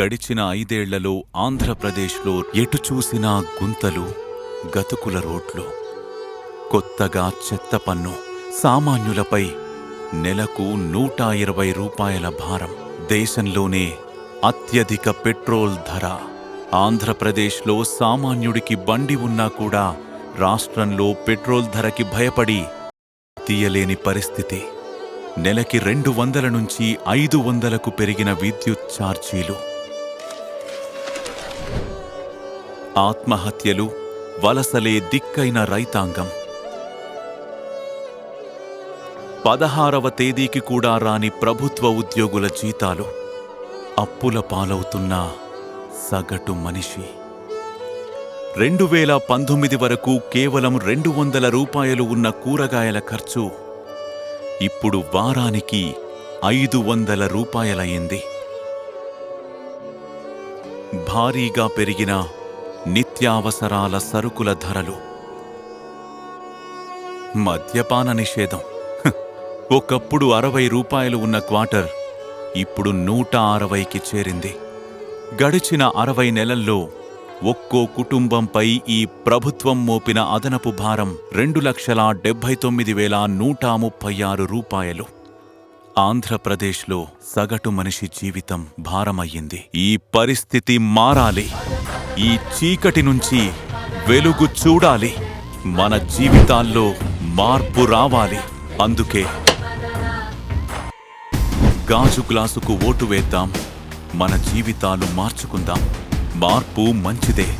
గడిచిన ఐదేళ్ళలో ఆంధ్రప్రదేశ్లో ఎటు చూసినా గుంతలు గతుకుల రోడ్లు. కొత్తగా చెత్త పన్ను సామాన్యులపై నెలకు నూట ఇరవై రూపాయల భారం. దేశంలోనే అత్యధిక పెట్రోల్ ధర. ఆంధ్రప్రదేశ్లో సామాన్యుడికి బండి ఉన్నా కూడా రాష్ట్రంలో పెట్రోల్ ధరకి భయపడి తీయలేని పరిస్థితి. నెలకి రెండు వందల నుంచి ఐదు వందలకు పెరిగిన విద్యుత్ ఛార్జీలు. ఆత్మహత్యలు వలసలే దిక్కైన రైతాంగం. పదహారవ తేదీకి కూడా రాని ప్రభుత్వ ఉద్యోగుల జీతాలు అప్పుల పాలవుతున్న సగటు మనిషి. రెండు వేల పంతొమ్మిది వరకు కేవలం రెండు వందల రూపాయలు ఉన్న కూరగాయల ఖర్చు ఇప్పుడు వారానికి ఐదు వందల రూపాయలయ్యింది. భారీగా పెరిగిన నిత్యావసరాల సరుకుల ధరలు. మద్యపాన నిషేధం. ఒకప్పుడు అరవై రూపాయలు ఉన్న క్వార్టర్ ఇప్పుడు నూట అరవైకి చేరింది. గడిచిన అరవై నెలల్లో ఒక్కో కుటుంబంపై ఈ ప్రభుత్వం మోపిన అదనపు భారం రెండు లక్షల డెబ్బై తొమ్మిది వేల నూట ముప్పై ఆరు రూపాయలు. ఆంధ్రప్రదేశ్లో సగటు మనిషి జీవితం భారమయ్యింది. ఈ పరిస్థితి మారాలి. ఈ చీకటి నుంచి వెలుగు చూడాలి. మన జీవితాల్లో మార్పు రావాలి. అందుకే గాజు గ్లాసుకు ఓటు వేద్దాం. మన జీవితాలు మార్చుకుందాం. మార్పు మంచిదే.